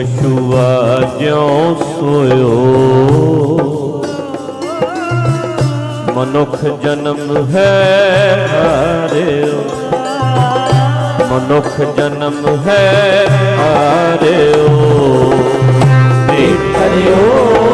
ਅਸ਼ੂਆ ਜਿਉ ਸੋਇਓ। ਮਨੁੱਖ ਜਨਮ ਹੈ ਹਾਰਿਓ। ਮਨੁੱਖ ਜਨਮ ਹੈ ਹਾਰਿਓ। ਦੇਖਿਓ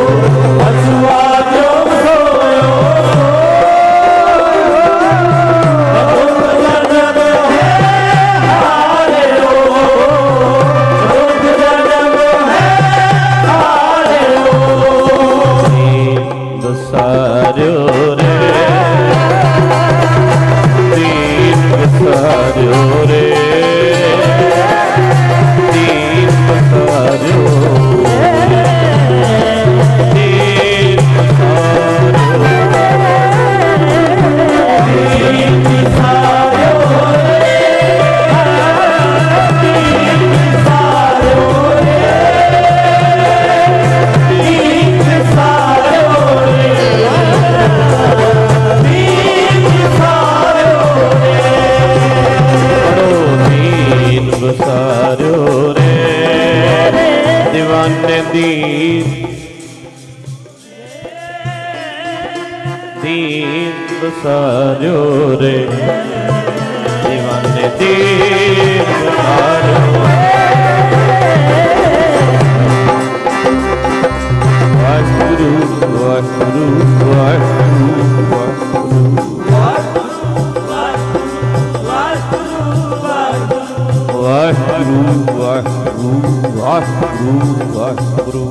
ਵਾਹਿਗੁਰੂ ਵਾਹਿਗੁਰੂ ਵਾਹਿਗੁਰੂ ਵਾਹਿਗੁਰੂ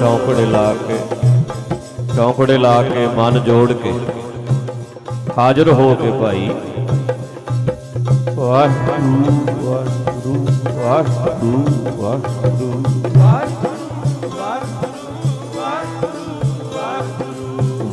ਚੌਂਕੜੇ ਲਾ ਕੇ, ਚੌਂਕੜੇ ਲਾ ਕੇ ਮਨ ਜੋੜ ਕੇ ਹਾਜ਼ਰ ਹੋ ਕੇ ਭਾਈ। ਵਾਹਿਗੁਰੂ ਵਾਹਿਗੁਰੂ ਵਾਹਿਗੁਰੂ ਵਾਹਿਗੁਰੂ।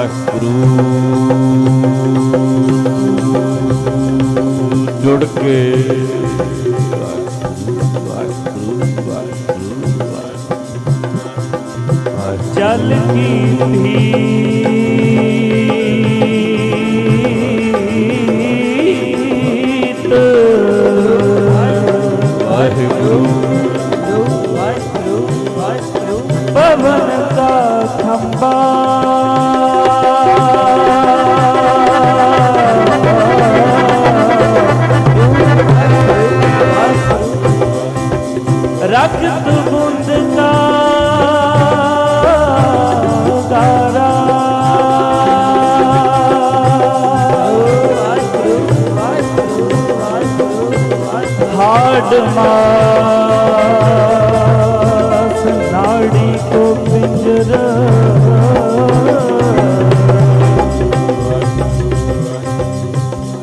ਵਾਹਿਗੁਰੂ। ਜੁੜ ਕੇ ਚੱਲ ਕੀ ਧੀ मास नाड़ी को पिंजरा।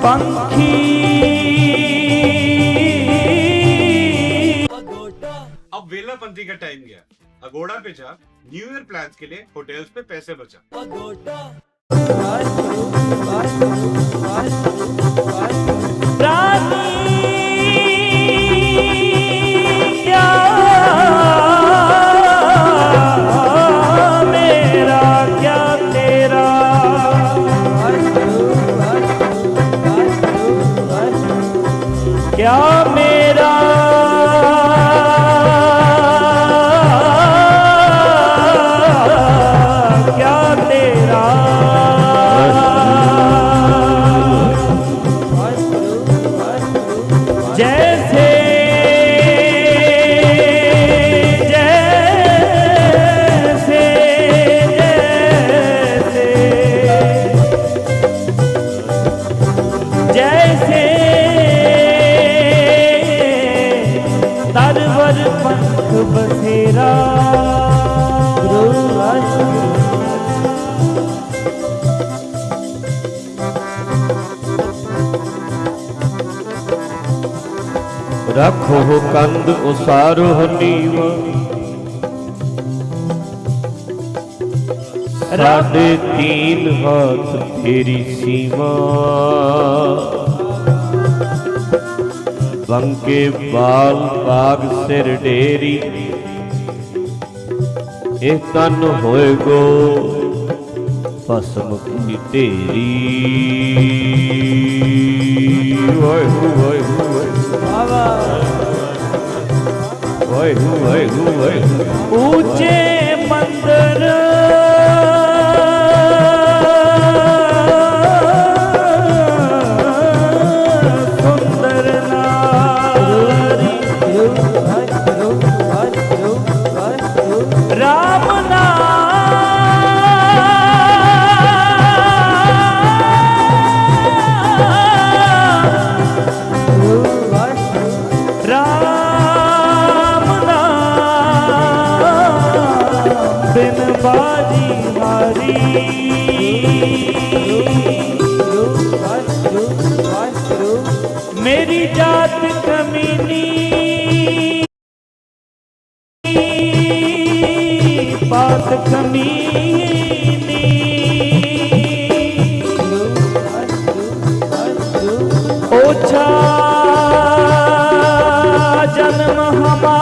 पंखी। अब वेलापंथी का टाइम गया। अगोड़ा पे जा न्यू ईयर प्लान्स के लिए होटल्स पे पैसे बचा। ਰੱਖੋ ਕੰਦ ਉਸਾਰੋ ਨੀਵਾ ਸਾਡੇ ਤੀਨ ਹੱਥ ਤੇਰੀ ਸੀਮਾ। ਬੰਕੇ ਬਾਲ ਬਾਗ ਸਿਰ ਢੇਰੀ ਇਹ ਤਨ ਹੋਏ ਗੋ ਭਸਮ ਕੀ ਢੇਰੀ ਵਾਹਿਗੁਰੂ ਗਾਵਾ ਵਾਹਿਗੁਰੂ ਵਾਹਿਗੁਰੂ ਵਾਹਿਗੁਰੂ। ਉੱਚੇ ਮੰਦਰ ਮੇਰੀ ਜਾਤ ਕਮੀਨੀ। ਬਾਤ ਕਮੀਨੀ। ਓਛਾ ਜਨਮ ਹਮਾਰਾ।